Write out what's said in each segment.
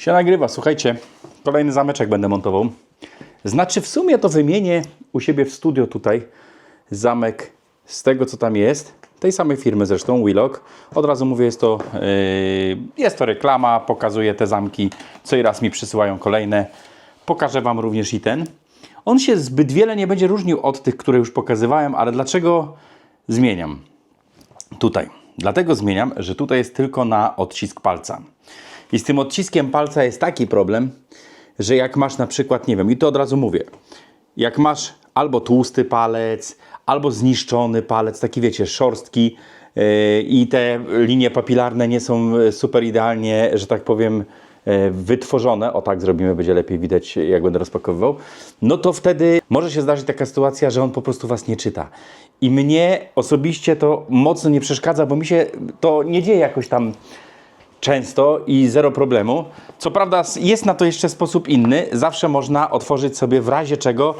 Się nagrywa, słuchajcie. Kolejny zameczek będę montował. Znaczy w sumie to wymienię u siebie w studio tutaj zamek z tego co tam jest. Tej samej firmy zresztą, Willock. Od razu mówię, jest to, yy, jest to reklama, pokazuję te zamki. Co i raz mi przysyłają kolejne. Pokażę Wam również i ten. On się zbyt wiele nie będzie różnił od tych, które już pokazywałem, ale dlaczego zmieniam? Tutaj. Dlatego zmieniam, że tutaj jest tylko na odcisk palca. I z tym odciskiem palca jest taki problem, że jak masz na przykład, nie wiem, i to od razu mówię, jak masz albo tłusty palec, albo zniszczony palec, taki wiecie, szorstki yy, i te linie papilarne nie są e, super idealnie, że tak powiem, e, wytworzone, o tak zrobimy, będzie lepiej widać, jak będę rozpakowywał, no to wtedy może się zdarzyć taka sytuacja, że on po prostu Was nie czyta. I mnie osobiście to mocno nie przeszkadza, bo mi się to nie dzieje jakoś tam często i zero problemu. Co prawda jest na to jeszcze sposób inny. Zawsze można otworzyć sobie w razie czego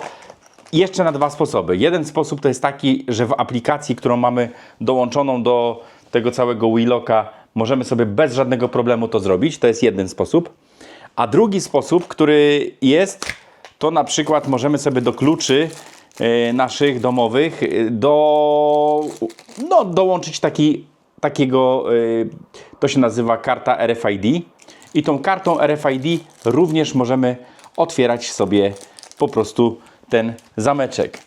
jeszcze na dwa sposoby. Jeden sposób to jest taki, że w aplikacji, którą mamy dołączoną do tego całego Willocka, możemy sobie bez żadnego problemu to zrobić. To jest jeden sposób. A drugi sposób, który jest, to na przykład możemy sobie do kluczy e, naszych domowych e, do, no, dołączyć taki, takiego, e, to się nazywa karta RFID i tą kartą RFID również możemy otwierać sobie po prostu ten zameczek.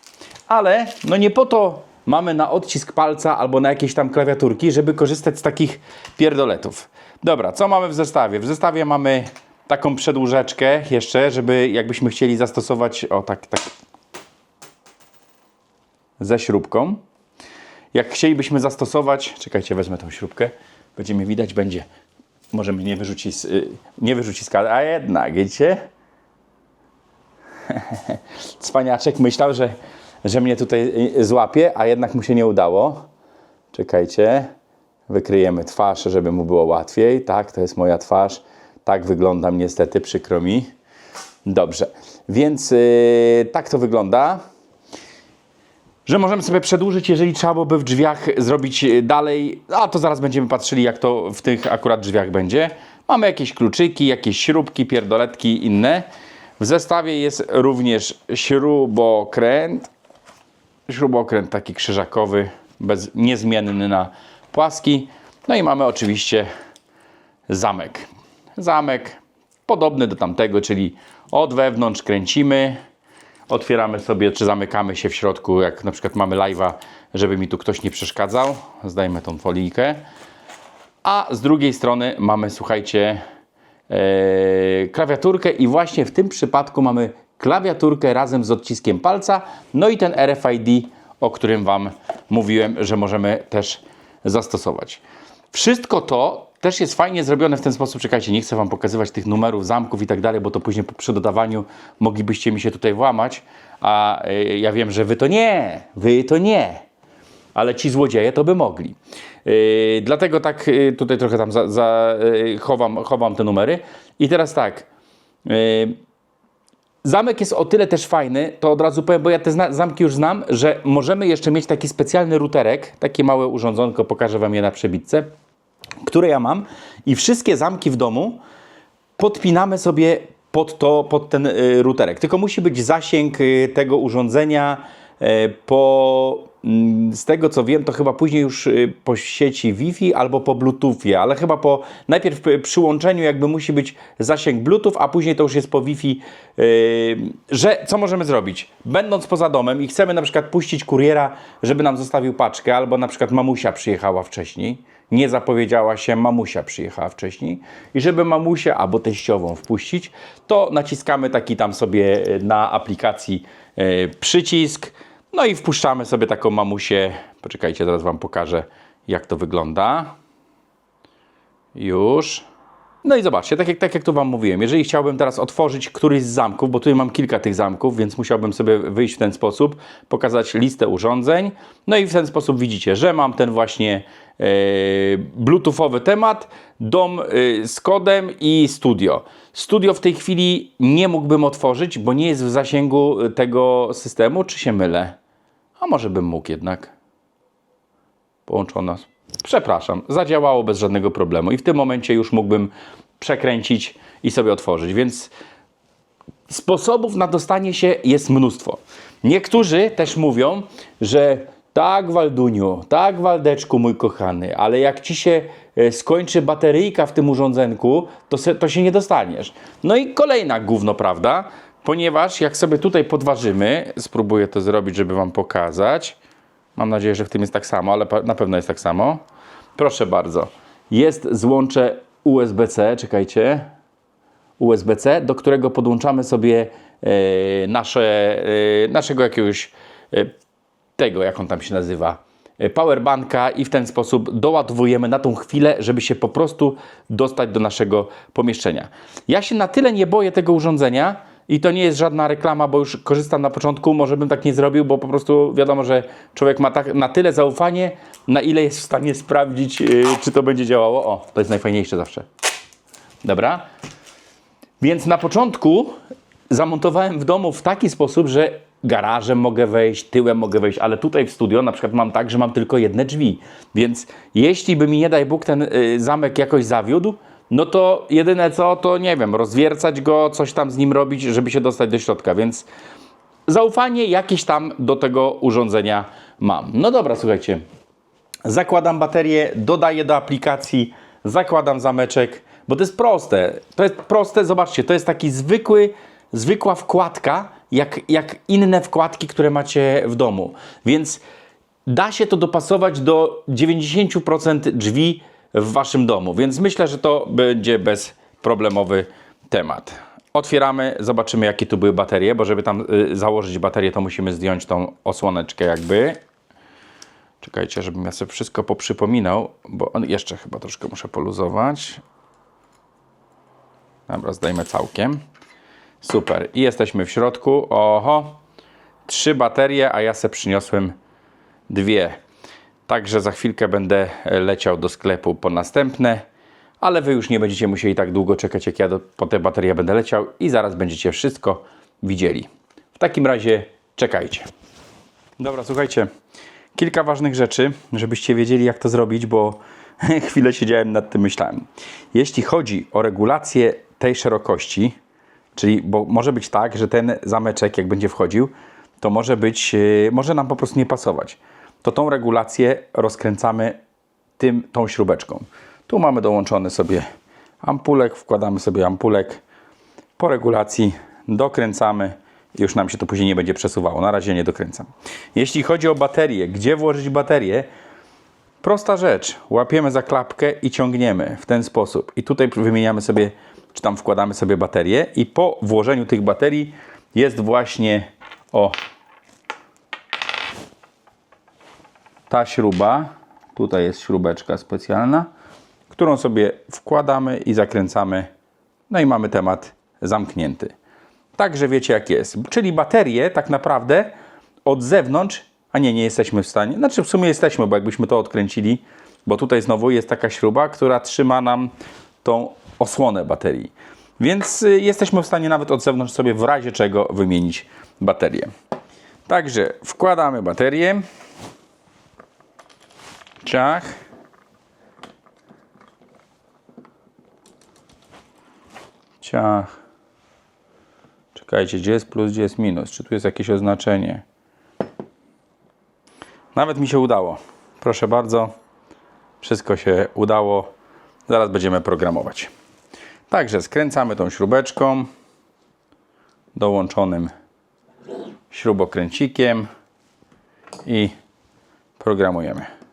Ale no nie po to mamy na odcisk palca albo na jakieś tam klawiaturki, żeby korzystać z takich pierdoletów. Dobra, co mamy w zestawie? W zestawie mamy taką przedłużeczkę jeszcze, żeby jakbyśmy chcieli zastosować, o tak, tak, ze śrubką. Jak chcielibyśmy zastosować, czekajcie, wezmę tą śrubkę, będzie mnie widać, będzie, możemy nie wyrzucić, z- y, nie wyrzucić z a jednak, widzicie? Cwaniaczek myślał, że, że mnie tutaj y, złapie, a jednak mu się nie udało. Czekajcie. Wykryjemy twarz, żeby mu było łatwiej. Tak, to jest moja twarz. Tak wyglądam niestety, przykro mi. Dobrze, więc yy, tak to wygląda. Że możemy sobie przedłużyć, jeżeli trzeba byłoby w drzwiach zrobić y, dalej. A to zaraz będziemy patrzyli, jak to w tych akurat drzwiach będzie. Mamy jakieś kluczyki, jakieś śrubki, pierdoletki inne. W zestawie jest również śrubokręt. Śrubokręt taki krzyżakowy, bez, niezmienny na płaski. No i mamy oczywiście zamek. Zamek podobny do tamtego, czyli od wewnątrz kręcimy, otwieramy sobie, czy zamykamy się w środku, jak na przykład mamy live'a, żeby mi tu ktoś nie przeszkadzał. Zdajmy tą folijkę. A z drugiej strony mamy, słuchajcie, e, klawiaturkę i właśnie w tym przypadku mamy klawiaturkę razem z odciskiem palca, no i ten RFID, o którym Wam mówiłem, że możemy też zastosować. Wszystko to też jest fajnie zrobione w ten sposób. Czekajcie, nie chcę Wam pokazywać tych numerów, zamków i tak dalej, bo to później przy dodawaniu moglibyście mi się tutaj włamać, a e, ja wiem, że Wy to nie, Wy to nie ale ci złodzieje to by mogli. Yy, dlatego tak yy, tutaj trochę tam za, za, yy, chowam, chowam te numery. I teraz tak. Yy, zamek jest o tyle też fajny, to od razu powiem, bo ja te zamki już znam, że możemy jeszcze mieć taki specjalny routerek, takie małe urządzonko, pokażę Wam je na przebitce, które ja mam i wszystkie zamki w domu podpinamy sobie pod, to, pod ten y, routerek. Tylko musi być zasięg y, tego urządzenia y, po, mm, z tego co wiem, to chyba później już po sieci Wi-Fi albo po Bluetoothie, ale chyba po, najpierw y, przy łączeniu jakby musi być zasięg Bluetooth, a później to już jest po Wi-Fi, że co możemy zrobić? Będąc poza domem i chcemy na przykład puścić kuriera, żeby nam zostawił paczkę, albo na przykład mamusia przyjechała wcześniej, nie zapowiedziała się, mamusia przyjechała wcześniej i żeby mamusię albo teściową wpuścić, to naciskamy taki tam sobie e, na aplikacji e, przycisk, no i wpuszczamy sobie taką mamusię. Poczekajcie, zaraz Wam pokażę, jak to wygląda. Już. No i zobaczcie, tak jak, tak jak tu Wam mówiłem, jeżeli chciałbym teraz otworzyć któryś z zamków, bo tutaj mam kilka tych zamków, więc musiałbym sobie wyjść w ten sposób, pokazać listę urządzeń, no i w ten sposób widzicie, że mam ten właśnie e, bluetoothowy temat, dom e, z kodem i studio. Studio w tej chwili nie mógłbym otworzyć, bo nie jest w zasięgu tego systemu, czy się mylę? A może bym mógł jednak połączona. Przepraszam, zadziałało bez żadnego problemu i w tym momencie już mógłbym przekręcić i sobie otworzyć. Więc sposobów na dostanie się jest mnóstwo. Niektórzy też mówią, że tak, Walduniu, tak, Waldeczku, mój kochany, ale jak ci się e, skończy bateryjka w tym urządzenku, to, se, to się nie dostaniesz. No i kolejna gówno, prawda? Ponieważ jak sobie tutaj podważymy, spróbuję to zrobić, żeby Wam pokazać. Mam nadzieję, że w tym jest tak samo, ale na pewno jest tak samo. Proszę bardzo. Jest złącze USB-C, czekajcie. USB-C, do którego podłączamy sobie e, nasze, e, naszego jakiegoś e, tego, jak on tam się nazywa, powerbanka i w ten sposób doładowujemy na tą chwilę, żeby się po prostu dostać do naszego pomieszczenia. Ja się na tyle nie boję tego urządzenia i to nie jest żadna reklama, bo już korzystam na początku, może bym tak nie zrobił, bo po prostu wiadomo, że człowiek ma tak, na tyle zaufanie, na ile jest w stanie sprawdzić, e, czy to będzie działało. O, to jest najfajniejsze zawsze. Dobra. Więc na początku zamontowałem w domu w taki sposób, że garażem mogę wejść, tyłem mogę wejść, ale tutaj w studio na przykład mam tak, że mam tylko jedne drzwi. Więc jeśli by mi nie daj Bóg ten y, zamek jakoś zawiódł, no to jedyne co, to nie wiem, rozwiercać go, coś tam z nim robić, żeby się dostać do środka. Więc zaufanie jakieś tam do tego urządzenia mam. No dobra, słuchajcie. Zakładam baterię, dodaję do aplikacji, zakładam zameczek, bo to jest proste. To jest proste, zobaczcie, to jest taki zwykły, zwykła wkładka, jak, jak inne wkładki, które macie w domu. Więc da się to dopasować do 90% drzwi w waszym domu, więc myślę, że to będzie bezproblemowy temat. Otwieramy, zobaczymy jakie tu były baterie, bo żeby tam y, założyć baterię, to musimy zdjąć tą osłoneczkę jakby. Czekajcie, żebym ja sobie wszystko poprzypominał, bo jeszcze chyba troszkę muszę poluzować. Dobra, zdejmę całkiem. Super. I jesteśmy w środku. Oho. Trzy baterie, a ja se przyniosłem dwie. Także za chwilkę będę leciał do sklepu po następne, ale wy już nie będziecie musieli tak długo czekać, jak ja do, po te baterie będę leciał i zaraz będziecie wszystko widzieli. W takim razie czekajcie. Dobra, słuchajcie. Kilka ważnych rzeczy, żebyście wiedzieli, jak to zrobić, bo chwilę siedziałem nad tym, myślałem. Jeśli chodzi o regulację tej szerokości, czyli bo może być tak, że ten zameczek, jak będzie wchodził, to może być, yy, może nam po prostu nie pasować. To tą regulację rozkręcamy tym, tą śrubeczką. Tu mamy dołączony sobie ampulek, wkładamy sobie ampulek. Po regulacji dokręcamy i już nam się to później nie będzie przesuwało. Na razie nie dokręcam. Jeśli chodzi o baterię, gdzie włożyć baterię? Prosta rzecz. Łapiemy za klapkę i ciągniemy w ten sposób. I tutaj wymieniamy sobie, czy tam wkładamy sobie baterię i po włożeniu tych baterii jest właśnie o ta śruba. Tutaj jest śrubeczka specjalna, którą sobie wkładamy i zakręcamy. No i mamy temat zamknięty. Także wiecie jak jest. Czyli baterie tak naprawdę od zewnątrz, a nie, nie jesteśmy w stanie. Znaczy w sumie jesteśmy, bo jakbyśmy to odkręcili, bo tutaj znowu jest taka śruba, która trzyma nam tą osłonę baterii. Więc y, jesteśmy w stanie nawet od zewnątrz sobie w razie czego wymienić baterię. Także wkładamy baterię. Ciach. Ciach. Czekajcie, gdzie jest plus, gdzie jest minus? Czy tu jest jakieś oznaczenie? Nawet mi się udało. Proszę bardzo. Wszystko się udało. Zaraz będziemy programować. Także skręcamy tą śrubeczką dołączonym śrubokręcikiem i programujemy.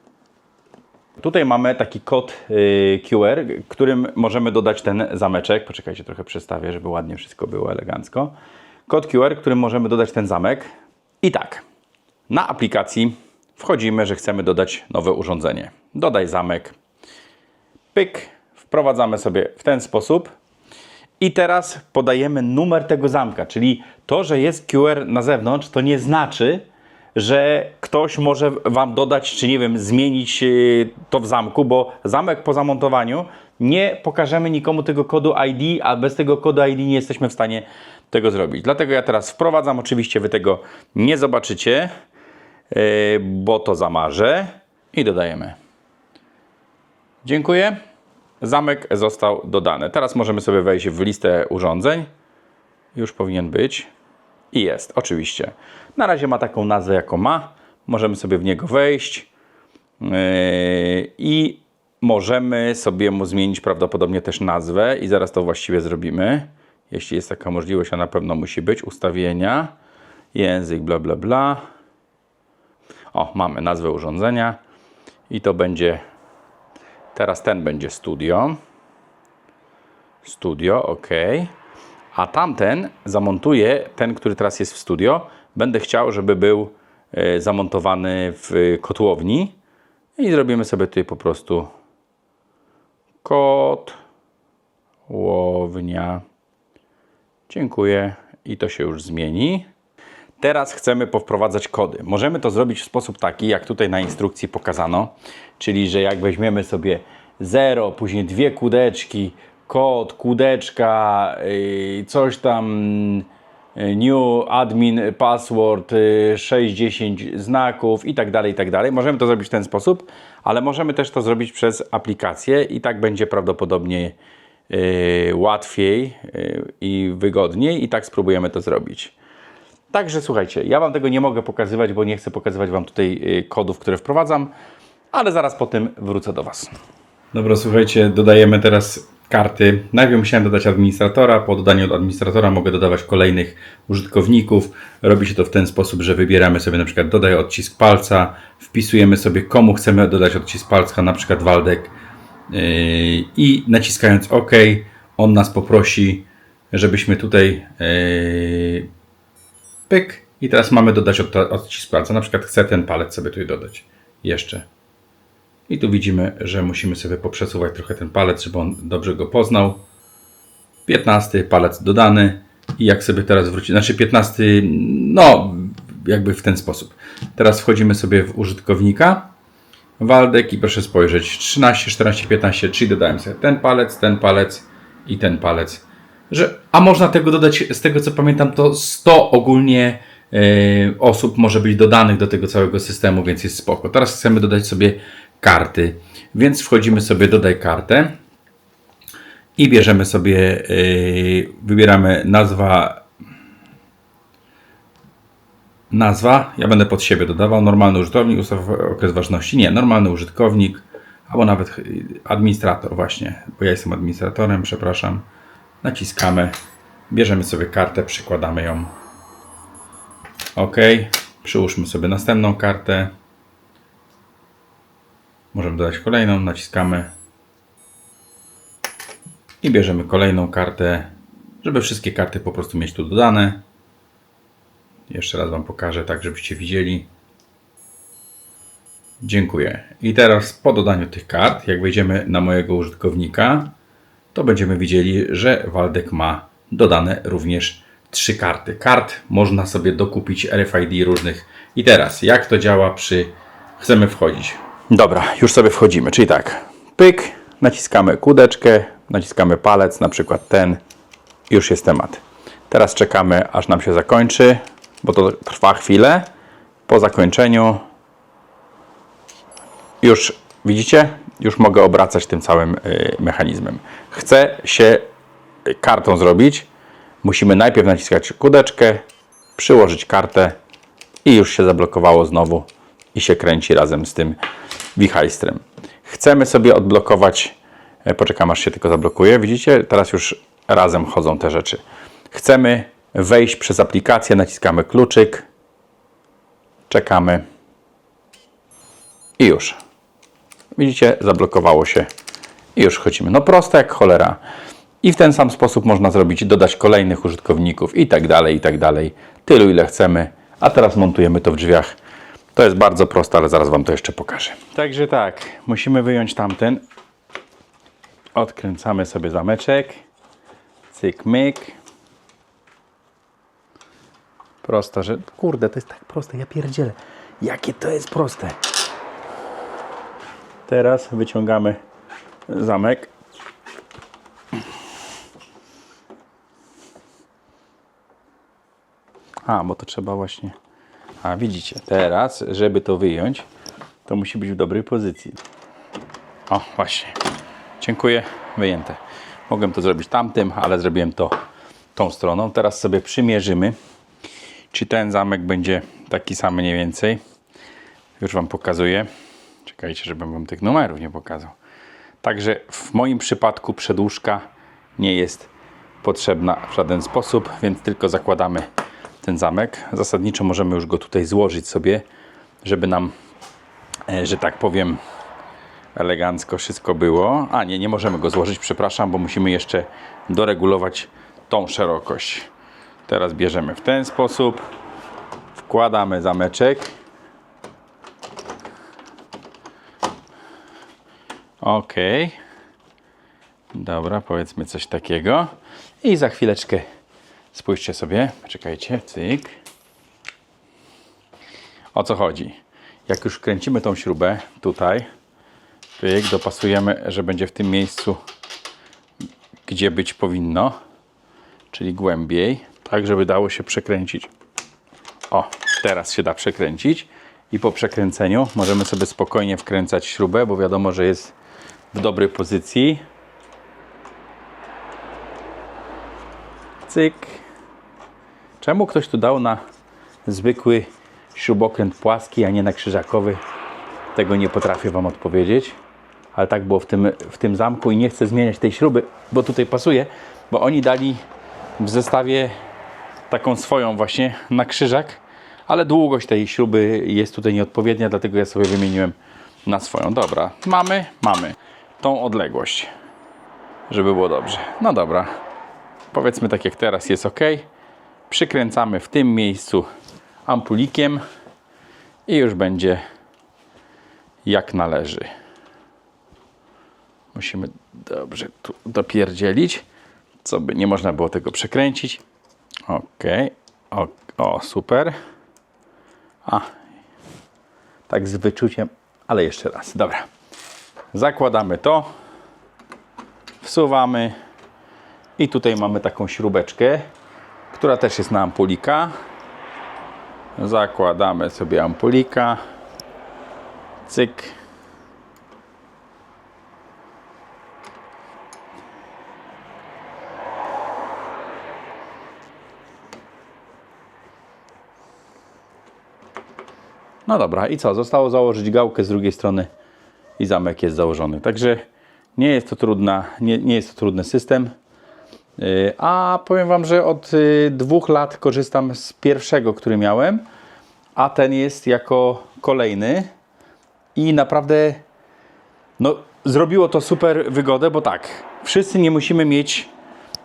Tutaj mamy taki kod y, QR, którym możemy dodać ten zameczek. Poczekajcie, trochę przestawię, żeby ładnie wszystko było elegancko. Kod QR, którym możemy dodać ten zamek. I tak, na aplikacji wchodzimy, że chcemy dodać nowe urządzenie. Dodaj zamek. Pyk, wprowadzamy sobie w ten sposób. I teraz podajemy numer tego zamka, czyli to, że jest QR na zewnątrz, to nie znaczy, że ktoś może Wam dodać, czy nie wiem, zmienić yy, to w zamku, bo zamek po zamontowaniu nie pokażemy nikomu tego kodu ID, a bez tego kodu ID nie jesteśmy w stanie tego zrobić. Dlatego ja teraz wprowadzam, oczywiście Wy tego nie zobaczycie, yy, bo to zamarzę i dodajemy. Dziękuję. zamek został dodany. Teraz możemy sobie wejść w listę urządzeń. Już powinien być. I jest, oczywiście. Na razie ma taką nazwę, jaką ma. Możemy sobie w niego wejść. Yy, I możemy sobie mu zmienić prawdopodobnie też nazwę i zaraz to właściwie zrobimy. Jeśli jest taka możliwość, a na pewno musi być. Ustawienia, język, bla, bla, bla. O, mamy nazwę urządzenia i to będzie, teraz ten będzie studio. Studio, ok. A tamten zamontuję, ten, który teraz jest w studio, będę chciał, żeby był e, zamontowany w kotłowni i zrobimy sobie tutaj po prostu kotłownia. Dziękuję i to się już zmieni. Teraz chcemy powprowadzać kody. Możemy to zrobić w sposób taki, jak tutaj na instrukcji pokazano, czyli że jak weźmiemy sobie 0, później dwie kudeczki, kod, kudeczka, yy, coś tam, yy, new admin password, yy, 60 znaków i tak dalej, i tak dalej. Możemy to zrobić w ten sposób, ale możemy też to zrobić przez aplikację i tak będzie prawdopodobnie łatwiej i wygodniej i tak spróbujemy to zrobić. Także słuchajcie, ja Wam tego nie mogę pokazywać, bo nie chcę pokazywać Wam tutaj y, kodów, które wprowadzam, ale zaraz po tym wrócę do Was. Dobra, słuchajcie, dodajemy teraz karty. Najpierw musiałem dodać administratora, po dodaniu administratora mogę dodawać kolejnych użytkowników. Robi się to w ten sposób, że wybieramy sobie na przykład dodaj odcisk palca, wpisujemy sobie komu chcemy dodać odcisk palca, na przykład Waldek yy, i naciskając OK, on nas poprosi, żebyśmy tutaj yy, pyk i teraz mamy dodać od, odcisk palca. Na przykład chcę ten palec sobie tutaj dodać. Jeszcze. I tu widzimy, że musimy sobie poprzesuwać trochę ten palec, żeby on dobrze go poznał. 15 palec dodany. I jak sobie teraz wróci, znaczy 15, no jakby w ten sposób. Teraz wchodzimy sobie w użytkownika. Waldek i proszę spojrzeć 13, 14, 15, czyli dodałem sobie ten palec, ten palec i ten palec. Że, a można tego dodać, z tego co pamiętam, to 100 ogólnie e, osób może być dodanych do tego całego systemu, więc jest spoko. Teraz chcemy dodać sobie karty, więc wchodzimy sobie dodaj kartę i bierzemy sobie, e, wybieramy nazwa nazwa, ja będę pod siebie dodawał, normalny użytkownik, ustaw okres ważności, nie, normalny użytkownik, albo nawet administrator właśnie, bo ja jestem administratorem, przepraszam. Naciskamy, bierzemy sobie kartę, przykładamy ją. OK, przyłóżmy sobie następną kartę. Możemy dodać kolejną, naciskamy i bierzemy kolejną kartę, żeby wszystkie karty po prostu mieć tu dodane. Jeszcze raz Wam pokażę, tak żebyście widzieli. Dziękuję. I teraz po dodaniu tych kart, jak wejdziemy na mojego użytkownika, to będziemy widzieli, że Waldek ma dodane również trzy karty. Kart można sobie dokupić RFID różnych. I teraz, jak to działa przy... Chcemy wchodzić. Dobra, już sobie wchodzimy. Czyli tak, pyk, naciskamy kudeczkę, naciskamy palec, na przykład ten. Już jest temat. Teraz czekamy, aż nam się zakończy, bo to trwa chwilę. Po zakończeniu już widzicie, już mogę obracać tym całym y, mechanizmem. Chcę się kartą zrobić, musimy najpierw naciskać kudeczkę, przyłożyć kartę i już się zablokowało znowu i się kręci razem z tym wichajstrem. Chcemy sobie odblokować, e, poczekam aż się tylko zablokuje, widzicie, teraz już razem chodzą te rzeczy. Chcemy wejść przez aplikację, naciskamy kluczyk, czekamy i już. Widzicie, zablokowało się i już chodzimy. No proste jak cholera. I w ten sam sposób można zrobić, dodać kolejnych użytkowników i tak dalej, i tak dalej. Tylu ile chcemy. A teraz montujemy to w drzwiach. To jest bardzo proste, ale zaraz Wam to jeszcze pokażę. Także tak, musimy wyjąć tamten. Odkręcamy sobie zameczek. Cyk, myk. Prosta, że... Kurde, to jest tak proste, ja pierdzielę. Jakie to jest proste. Teraz wyciągamy zamek. A, bo to trzeba właśnie. A widzicie, teraz, żeby to wyjąć, to musi być w dobrej pozycji. O, właśnie. Dziękuję, wyjęte. Mogłem to zrobić tamtym, ale zrobiłem to tą stroną. Teraz sobie przymierzymy, czy ten zamek będzie taki sam mniej więcej. Już Wam pokazuję. Czekajcie, żebym Wam tych numerów nie pokazał. Także w moim przypadku przedłużka nie jest potrzebna w żaden sposób, więc tylko zakładamy ten zamek. Zasadniczo możemy już go tutaj złożyć sobie, żeby nam, e, że tak powiem, elegancko wszystko było. A nie, nie możemy go złożyć, przepraszam, bo musimy jeszcze doregulować tą szerokość. Teraz bierzemy w ten sposób, wkładamy zameczek. Ok. Dobra, powiedzmy coś takiego. I za chwileczkę spójrzcie sobie, czekajcie, cyk. O co chodzi? Jak już kręcimy tą śrubę tutaj, pyk, dopasujemy, że będzie w tym miejscu, gdzie być powinno, czyli głębiej, tak żeby dało się przekręcić. O, teraz się da przekręcić i po przekręceniu możemy sobie spokojnie wkręcać śrubę, bo wiadomo, że jest w dobrej pozycji. Cyk. Czemu ktoś tu dał na zwykły śrubokręt płaski, a nie na krzyżakowy? Tego nie potrafię Wam odpowiedzieć. Ale tak było w tym, w tym zamku i nie chcę zmieniać tej śruby, bo tutaj pasuje, bo oni dali w zestawie taką swoją właśnie na krzyżak, ale długość tej śruby jest tutaj nieodpowiednia, dlatego ja sobie wymieniłem na swoją. Dobra, mamy, mamy tą odległość, żeby było dobrze. No dobra, powiedzmy tak jak teraz jest ok. Przykręcamy w tym miejscu ampulikiem i już będzie jak należy. Musimy dobrze tu dopierdzielić, co by nie można było tego przekręcić. Ok, o, o super. A, tak z wyczuciem, ale jeszcze raz. Dobra. Zakładamy to, wsuwamy i tutaj mamy taką śrubeczkę, która też jest na ampulika. Zakładamy sobie ampulika. Cyk. No dobra, i co? Zostało założyć gałkę z drugiej strony i zamek jest założony. Także nie jest to, trudna, nie, nie jest to trudny system. Yy, A powiem Wam, że od y, dwóch lat korzystam z pierwszego, który miałem, a ten jest jako kolejny i naprawdę no, zrobiło to super wygodę, bo tak, wszyscy nie musimy mieć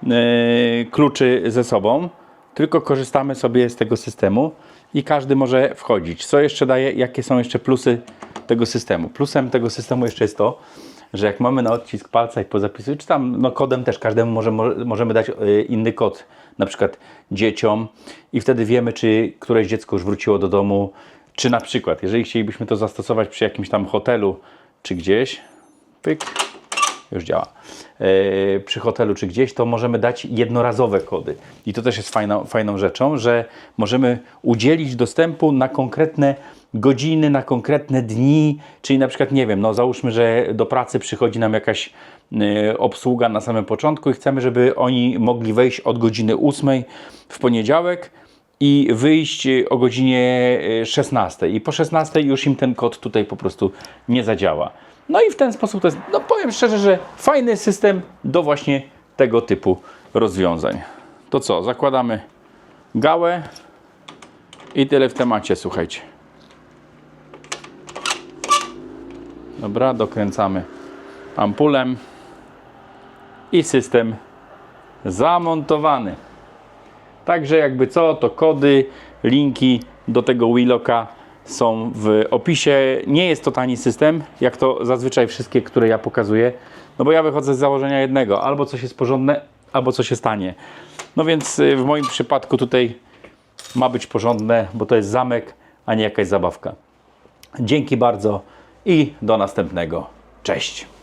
yy, kluczy ze sobą, tylko korzystamy sobie z tego systemu i każdy może wchodzić. Co jeszcze daje, jakie są jeszcze plusy tego systemu? Plusem tego systemu jeszcze jest to, że jak mamy na odcisk palca i po zapisu, czy tam no, kodem też każdemu może, mo- możemy dać y, inny kod, na przykład dzieciom i wtedy wiemy, czy któreś dziecko już wróciło do domu, czy na przykład, jeżeli chcielibyśmy to zastosować przy jakimś tam hotelu, czy gdzieś, pyk, już działa. E, przy hotelu czy gdzieś, to możemy dać jednorazowe kody. I to też jest fajną, fajną rzeczą, że możemy udzielić dostępu na konkretne godziny, na konkretne dni, czyli na przykład, nie wiem, no załóżmy, że do pracy przychodzi nam jakaś e, obsługa na samym początku i chcemy, żeby oni mogli wejść od godziny 8 w poniedziałek i wyjść o godzinie e, 16 i po 16 już im ten kod tutaj po prostu nie zadziała. No i w ten sposób to jest, no powiem szczerze, że fajny system do właśnie tego typu rozwiązań. To co, zakładamy gałę i tyle w temacie, słuchajcie. Dobra, dokręcamy ampulem i system zamontowany. Także jakby co, to kody, linki do tego Willoka są w opisie. Nie jest to tani system, jak to zazwyczaj wszystkie, które ja pokazuję. No bo ja wychodzę z założenia jednego, albo coś jest porządne, albo coś jest tanie. No więc y, w moim przypadku tutaj ma być porządne, bo to jest zamek, a nie jakaś zabawka. Dzięki bardzo i do następnego. Cześć.